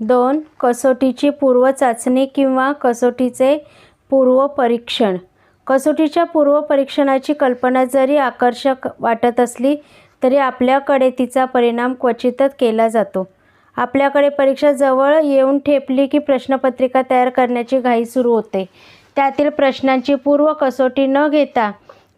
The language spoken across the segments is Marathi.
दोन कसोटीची पूर्व चाचणी किंवा कसोटीचे पूर्वपरीक्षण. कसोटीच्या पूर्वपरीक्षणाची कल्पना जरी आकर्षक वाटत असली तरी आपल्याकडे तिचा परिणाम क्वचितच केला जातो. आपल्याकडे परीक्षा जवळ येऊन ठेपली की प्रश्नपत्रिका तयार करण्याची घाई सुरू होते. त्यातील प्रश्नांची पूर्व कसोटी न घेता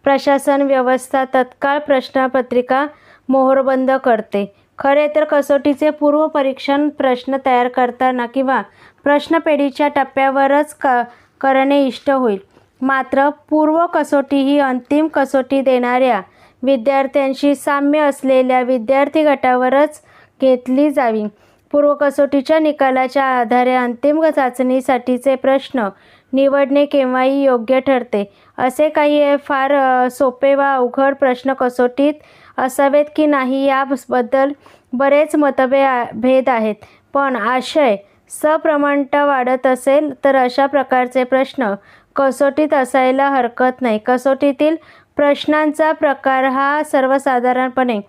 प्रशासन व्यवस्था तत्काळ प्रश्नपत्रिका मोहरबंद करते. खरे तर कसोटीचे पूर्वपरीक्षण प्रश्न तयार करताना किंवा प्रश्नपेढीच्या टप्प्यावरच क करणे इष्ट होईल. मात्र पूर्व कसोटी ही अंतिम कसोटी देणाऱ्या विद्यार्थ्यांशी साम्य असलेल्या विद्यार्थी गटावरच घेतली जावी. पूर्व कसोटीच्या निकालाच्या आधारे अंतिम चाचणीसाठीचे प्रश्न निवडणे केव्हाही योग्य ठरते असे काही फार सोपे वा अवघड प्रश्न कसोटीत असावेत की नाही याबद्दल बरेच मतभे भेद आहेत. पण आशय सप्रमाणता वाढत असेल तर अशा प्रकारचे प्रश्न कसोटीत असायला हरकत नाही. कसोटीतील प्रश्नांचा प्रकार हा सर्वसाधारणपणे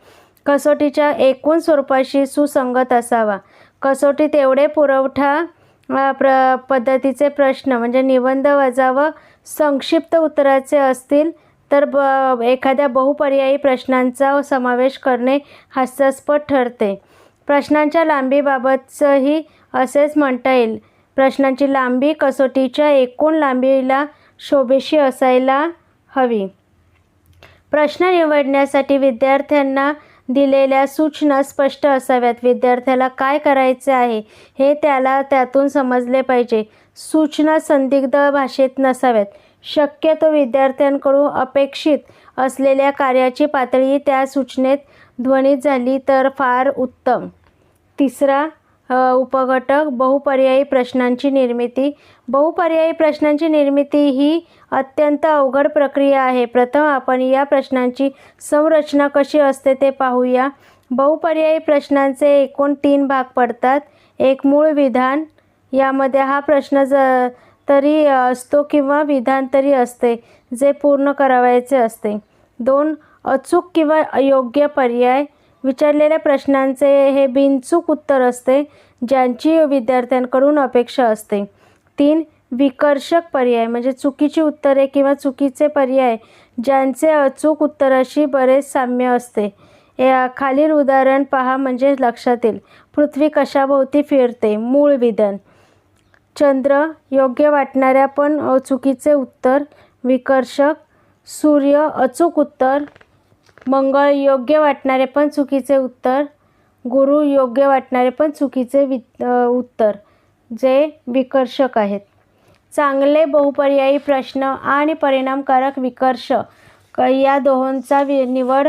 कसोटीच्या एकूण स्वरूपाशी सुसंगत असावा. कसोटीत एवढे पुरवठा प्र पद्धतीचे प्रश्न म्हणजे निबंध वजा व संक्षिप्त उत्तराचे असतील तर ब एखाद्या बहुपर्यायी प्रश्नांचा समावेश करणे हास्यास्पद ठरते. प्रश्नांच्या लांबीबाबतचंही असेच म्हणता येईल. प्रश्नांची लांबी कसोटीच्या एकूण लांबीला शोभेशी असायला हवी. प्रश्न निवडण्यासाठी विद्यार्थ्यांना दिलेल्या सूचना स्पष्ट असाव्यात. विद्यार्थ्याला काय करायचे आहे हे त्याला त्यातून समजले पाहिजे. सूचना संदिग्ध भाषेत नसाव्यात. शक्यतो विद्यार्थ्यांकडून अपेक्षित असलेल्या कार्याची पातळी त्या सूचनेत ध्वनित झाली तर फार उत्तम. तिसरा उपघटक बहुपर्यायी प्रश्नांची निर्मिती. बहुपर्यायी प्रश्नांची निर्मिती ही अत्यंत अवघड प्रक्रिया आहे. प्रथम आपण या प्रश्नांची संरचना कशी असते ते पाहूया. बहुपर्यायी प्रश्नांचे एकूण तीन भाग पडतात. एक मूळ विधान यामध्ये हा प्रश्न ज तरी असतो किंवा विधान तरी असते जे पूर्ण करावायचे असते. दोन अचूक किंवा अयोग्य पर्याय. विचारलेल्या प्रश्नांचे हे बिनचूक उत्तर असते ज्यांची विद्यार्थ्यांकडून अपेक्षा असते. तीन विकर्षक पर्याय म्हणजे चुकीची उत्तरे किंवा चुकीचे पर्याय ज्यांचे अचूक उत्तराशी बरेच साम्य असते. या खालील उदाहरण पहा म्हणजे लक्षात येईल. पृथ्वी कशाभोवती फिरते? मूळ विधान. चंद्र योग्य वाटणाऱ्या पण चुकीचे उत्तर. विकर्षक. सूर्य अचूक उत्तर. मंगळ योग्य वाटणारे पण चुकीचे उत्तर. गुरु योग्य वाटणारे पण चुकीचे वि उत्तर. जे विकर्षक आहेत. चांगले बहुपर्यायी प्रश्न आणि परिणामकारक विकर्ष. या दोहोंचा वि निवड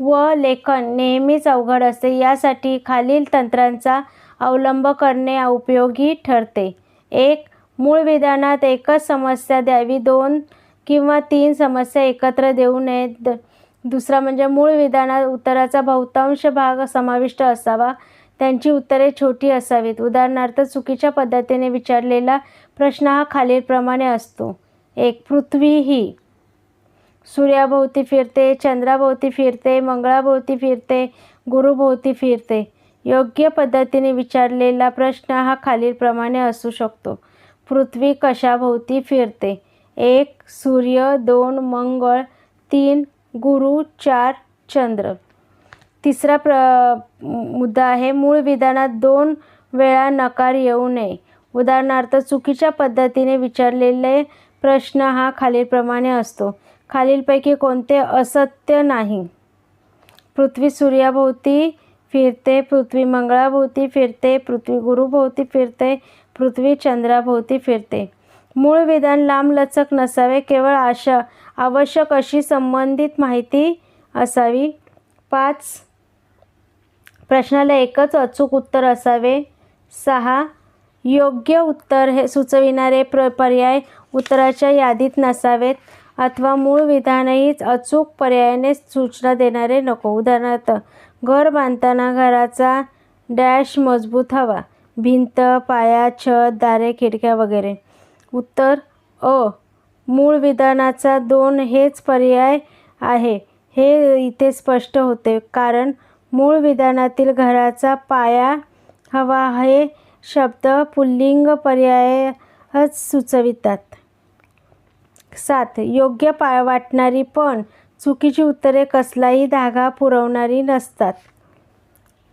व लेखन नेहमीच अवघड असते. यासाठी खालील तंत्रांचा अवलंब करणे उपयोगी ठरते. एक मूळ विधानात एकच समस्या द्यावी दोन किंवा तीन समस्या एकत्र देऊ नयेत द दुसरा म्हणजे मूळ विधानात उत्तराचा बहुतांश भाग समाविष्ट असावा. त्यांची उत्तरे छोटी असावीत. उदाहरणार्थ चुकीच्या पद्धतीने विचारलेला प्रश्न हा खालीलप्रमाणे असतो. एक पृथ्वी ही. सूर्याभोवती फिरते चंद्राभोवती फिरते मंगळाभोवती फिरते गुरुभोवती फिरते. योग्य पद्धतीने विचारलेला प्रश्न हा खालीलप्रमाणे असू शकतो. पृथ्वी कशाभोवती फिरते? एक सूर्य दोन मंगळ तीन गुरु चार चंद्र. तिसरा प्र मुद्दा आहे मूळ विधानात दोन वेळा नकार येऊ नये. उदाहरणार्थ चुकीच्या पद्धतीने विचारलेले प्रश्न हा खालीलप्रमाणे असतो. खालीलपैकी कोणते असत्य नाही? पृथ्वी सूर्याभोवती फिरते पृथ्वी मंगळाभोवती फिरते पृथ्वी गुरुभोवती फिरते पृथ्वी चंद्राभोवती फिरते. मूळ विधान लांबलचक नसावे केवळ आशा आवश्यक अशी संबंधित माहिती असावी. पाच प्रश्नाला एकच अचूक उत्तर असावे. सहा योग्य उत्तर हे सुचविणारे प्र पर्याय उत्तराच्या यादीत नसावेत. अथवा मूळ विधानही अचूक पर्यायाने सूचना देणारे नको. उदाहरणार्थ घर बांधताना घराचा डॅश मजबूत हवा. भिंत पाया छत दारे खिडक्या वगैरे. उत्तर अ. मूळ विधानाचा दोन हेच पर्याय आहे. हे इथे स्पष्ट होते. कारण मूळ विधानातील घराचा पाया हवा हे शब्द पुल्लिंग पर्यायच सुचवितात. सात. योग्य पा वाटणारी पण चुकीची उत्तरे कसलाही धागा पुरवणारी नसतात.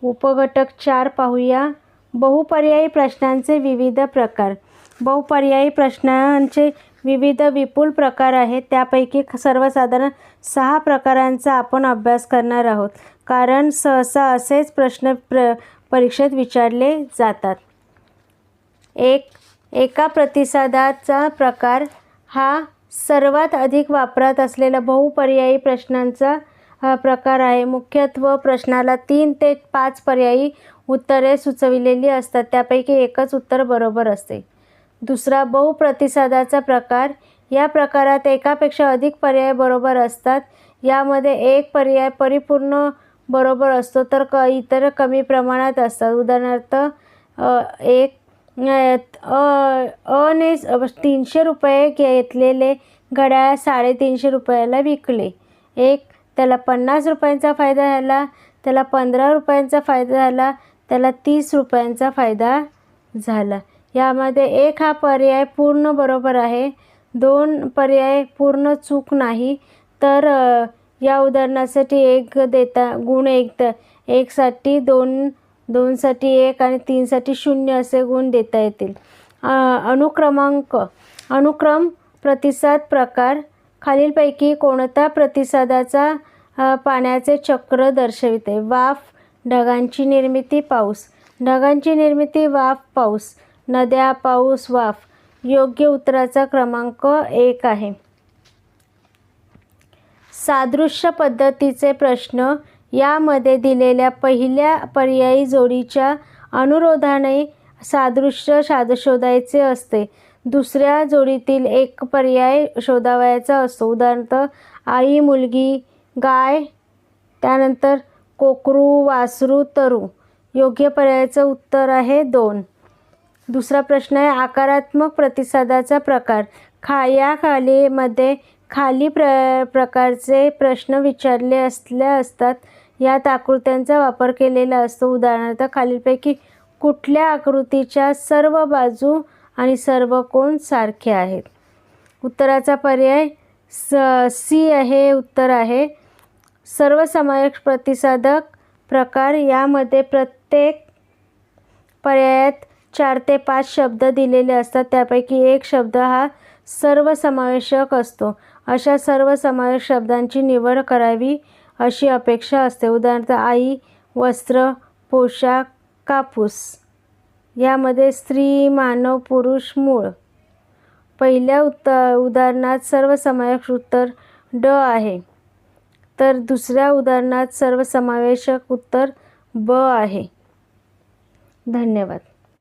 उपघटक चार पाहूया. बहुपर्यायी प्रश्नांचे विविध प्रकार. बहुपर्यायी प्रश्नांचे विविध विपुल प्रकार आहेत. त्यापैकी सर्वसाधारण सहा प्रकारांचा आपण अभ्यास करणार आहोत. कारण सहसा असेच प्रश्न प्र परीक्षेत विचारले जातात. एक एका प्रतिसादाचा प्रकार हा सर्वात अधिक वापरात असलेला बहुपर्यायी प्रश्नांचा हा प्रकार आहे. मुख्यत्व प्रश्नाला तीन ते पाच पर्यायी उत्तरे सुचविलेली असतात. त्यापैकी एकच उत्तर बरोबर असते. दुसरा बहुप्रतिसादाचा प्रकार. या प्रकारात एकापेक्षा अधिक पर्याय बरोबर असतात. यामध्ये एक पर्याय परिपूर्ण बरोबर असतो तर क इतर कमी प्रमाणात असतात. उदाहरणार्थ एक अने तीनशे रुपये घेतलेले घड्याळ साडेतीनशे रुपयाला विकले. एक त्याला पन्नास रुपयांचा फायदा झाला त्याला पंधरा रुपयांचा फायदा झाला त्याला तीस रुपयांचा फायदा झाला. यामध्ये एक हा पर्याय पूर्ण बरोबर आहे दोन पर्याय पूर्ण चूक नाही तर या उदाहरणासाठी एक देता गुण एक तर एकसाठी दोन दोनसाठी एक आणि तीनसाठी शून्य असे गुण देता येतील. अनुक्रमांक. अनुक्रम प्रतिसाद प्रकार. खालीलपैकी कोणता प्रतिसादाचा पाण्याचे चक्र दर्शविते? वाफ ढगांची निर्मिती पाऊस. ढगांची निर्मिती वाफ पाऊस. नद्या पाऊस वाफ. योग्य उत्तराचा क्रमांक एक आहे. सादृश्य पद्धतीचे प्रश्न. यामध्ये दिलेल्या पहिल्या पर्यायी जोडीच्या अनुरोधाने सादृश्य साध शोधायचे असते. दुसऱ्या जोडीतील एक पर्याय शोधावायचा असतो. उदाहरणार्थ आई मुलगी गाय त्यानंतर कोकरू वासरू तरू. योग्य पर्यायाचं उत्तर आहे दोन. दुसरा प्रश्न आहे आकारात्मक प्रतिसादाचा प्रकार. खा या खालीमध्ये खाली प्र प्रकारचे प्रश्न विचारले असल्या असतात. यात आकृत्यांचा वापर केलेला असतो. उदाहरणार्थ खालीलपैकी कुठल्या आकृतीच्या सर्व बाजू आणि सर्व कोण सारखे आहेत? उत्तराचा पर्याय स सी आहे. उत्तर आहे. सर्वसमावेश प्रतिसादक प्रकार यामध्ये प्रत्येक पर्यायात चार ते पाच शब्द दिलेले असतात. त्यापैकी एक शब्द हा सर्वसमावेशक असतो. अशा सर्वसमावेश शब्दांची निवड करावी. अशी अपेक्षा असते. उदाहरणार्थ आई वस्त्र पोशाख कापूस. यामध्ये स्त्री मानव पुरुष मूळ. पहिल्या उत्त उदाहरणात सर्वसमावेश उत्तर ड आहे. तर दुसऱ्या उदाहरणात सर्वसमावेशक उत्तर ब आहे. धन्यवाद.